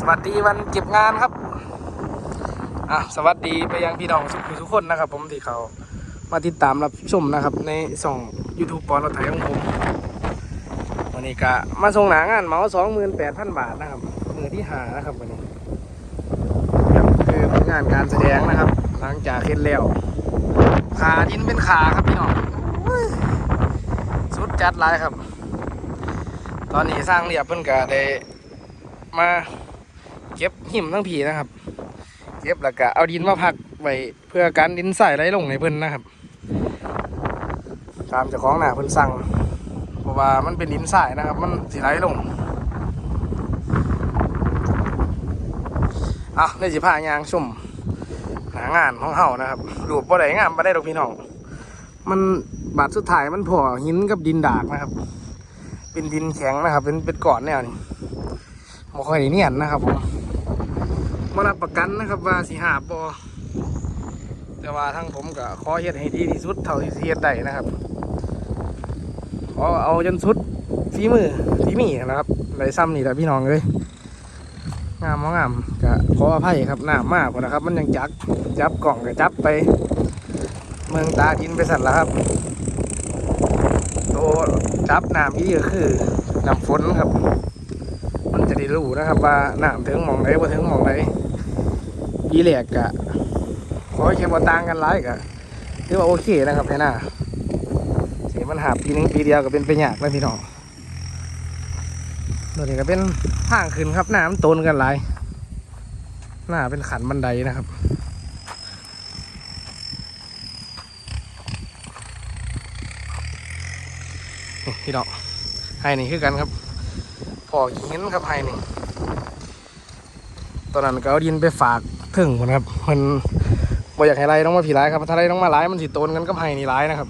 สวัสดีวันเก็บงานครับอะสวัสดีไปยังพี่น้องทุกทุกคนนะครับ ผมที่เขามาติดตามรับชมนะครับ ในส่อง YouTube ปอนรถไถของผมวันนี้ก็มาส่งหนางานเมาสองหมื่นแปดพันบาทนะครับมือที่หานะครับวันนี้ครับคือผลงานการแสดงนะครับ หลังจากเฮ็ดแล้วขาดินเป็นขาครับพี่น้องสุดจัดหลายครับ ตอนนี้สร้างเรียบเพิ่นก็ได้มา เก็บหิมทั้งผีนะครับ เก็บแล้วก็เอาดินมาพักไว้เพื่อการดินใส่ไหลลงในเพิ่นนะครับ ตามเจ้าของหน้าเพิ่นสั่งเพราะว่ามันเป็นดินทรายนะครับ มันสิไหลลงเอาในสิพายางชมหางานของเฮานะครับรูปบ่ได้งามบ่ได้ดอกพี่น้องมันบาดสุดท้ายมันพอหินกับดินดากนะครับ เป็นดินแข็งนะครับ เป็นเป็นก้อนแนวนี้บ่ค่อยด้เนียนนะครับผม มารับประกันนะครับว่าสิหาบอแต่ว่าทั้งผมก็ขอเฮ็ดให้ดีที่สุดเท่าที่เฮ็ดได้นะครับ ขอเอาจนสุดฝีมือฝีมีนะครับไรซ้ำนี่แหละพี่น้องเลยงามงามก็ขออภัยครับหน้ำมากนะครับ มันยังจักจับกล่องก็จับไป เมืองตากินไปสั่นแล้วครับโตจับน้ำที่ก็คือน้ำฝนครับ มันจะได้รู้นะครับว่าน้ำถึงหมองไหนว่าถึงหมองไหน ปีแหลกกะขอแค่ว่าต่างกันหลายกะถือว่าโอเคนะครับแค่หน้าเสียมันหาปีนึงปีเดียวก็เป็นไปยากแล้วพี่น้องตัวนี้ก็เป็นทางขึ้นครับน้ำต้นกันหลายหน้าเป็นขันบันไดนะครับนี่พี่น้องไฮนี่คือกันครับพอหินครับไฮนี่ตอนนั้นก็เอาดินไปฝาก ถึงคนครับมันบ่อยากให้ไรต้องมาผีร้ายครับถ้าไรต้องมาร้ายมันสิโตนกันก็ไฮนี่ร้ายนะครับ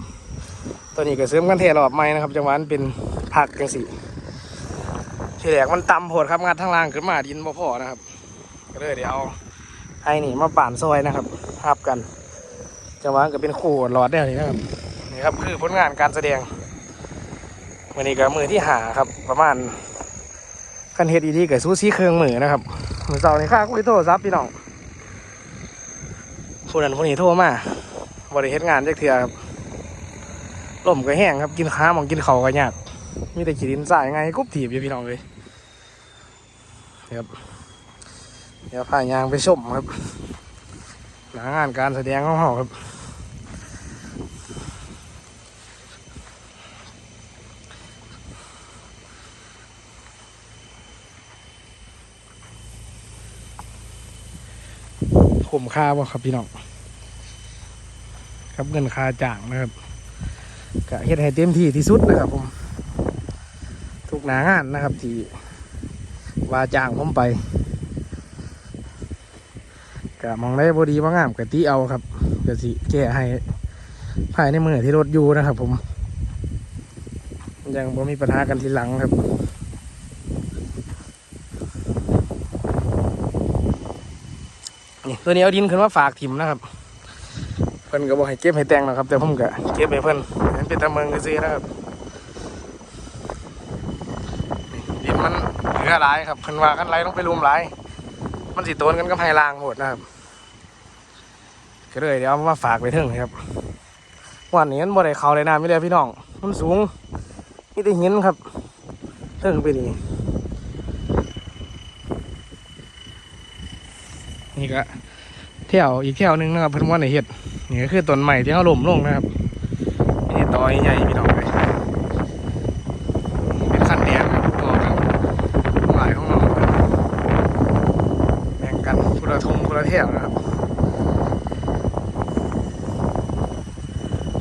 ตัวนี้ก็เสริมกันเทรอบไม้นะครับจังหวะนั้นเป็นผักจังสิทีแรกมันต่ำโหดครับงัดทางล่างขึ้นมาดินบ่พอนะครับ ก็เลยเดี๋ยวเอาไฮนี่มาป่านซอยนะครับทับกันจังหวะก็เป็นคู่หลอดได้เลยนะครับนี่ครับคือผลงานการแสดงวันนี้ก็มือที่หาครับประมาณคันเฮ็ดอีที่กับซูซี่เครื่องมือนะครับมือเสาร์นี่ข้าคุยโทรศัพท์พี่น้อง ผู้นั้นผู้นี้โทรมาบริเฮ็ดงานจักเทื่อครับลมก็แห้งครับกินข้าวมองกินเขาก็ยากมีแต่ขีดินสายไงกุ๊บถีบอยู่พี่น้องเลยครับเดี๋ยวพายางไปชมครับหลังงานการแสดงของเขาครับคุ้มค่าบ่ครับพี่น้อง ครับเงินค่าจ้างนะครับก็เฮ็ดให้เต็มที่ที่สุดนะครับผมทุกหนางานนะครับที่ว่าจ้างผมไปก็มองได้บดีว่างามกะตีเอาครับก็สิแก้ให้ภายในมือที่รถอยู่นะครับ ผม ยังบ่มีปัญหากันทีหลังครับนี่ตัวนี้เอาดินขึ้นมาฝากถิ่มนะครับ เพิ่นก็บอกให้เก็บให้แต่งนะครับ แต่ผมก็เก็บให้เพิ่นเห็นเป็นตะเมืองซื้อนะครับดินมันเหลือหลายครับเพิ่นว่ากันไหลต้องไปรุมหลายมันสิโตนกันกับไฮลางหมดนะครับก็เลยเดี๋ยวเอามาฝากไปถึงครับวันนี้มันบ่ได้เขาเลยนะไม่ได้พี่น้องมันสูงนี่ได้หินครับเถึงไปนี่นี่ก็ เที่ยวอีกเที่ยวหนึงนะครับเพิ่นว่าในเห็ดนี่ก็คือต้นใหม่ที่เขาล้มลงนะครับนี่ตอยใหญ่พี่น้องเลยเป็นขั้นแดงครับต่อกันหลายของเราแบ่งกันคนละทงคนละเที่ยวนะครับ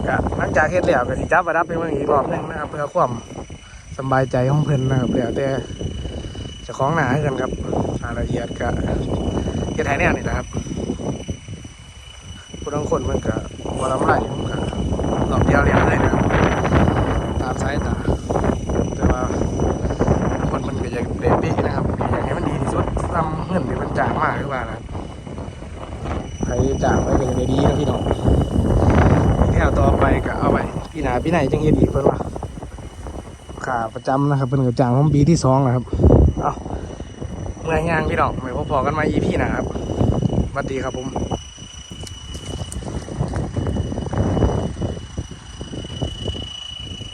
ก็หลังจากเฮ็ดแล้วก็สิจับประดับไปเมืองอีกรอบหนึงนะครับ เพื่อความสบายใจของเพิ่นนะครับแล้วแต่จะของหนาให้กันครับรายละเอียดก็ เฮ็ดให้แน่นี่แหละครับผู้ทั้งคนมันก็วลำไรมันก็หลอกเดียวเรียนเลยนะครับตามสายตาแต่ว่าคนมันก็อยากเด็ดดีนะครับอยากให้มันดีที่สุดนำเงินที่มันจ้างมากหรือว่านะครับใครจ้างไว้ก็จะได้ดีนะพี่น้องแถวต่อไปก็เอาไปพี่หนาพี่ไหนจังเฮ็ดอีกเพิ่นว่าขาประจำนะครับเพิ่นก็จ้างผมปีที่สองแล้วครับ เมื่อยย่างพี่น้องไม่พอๆกันมาอีพี่นะครับสวัสดีครับผม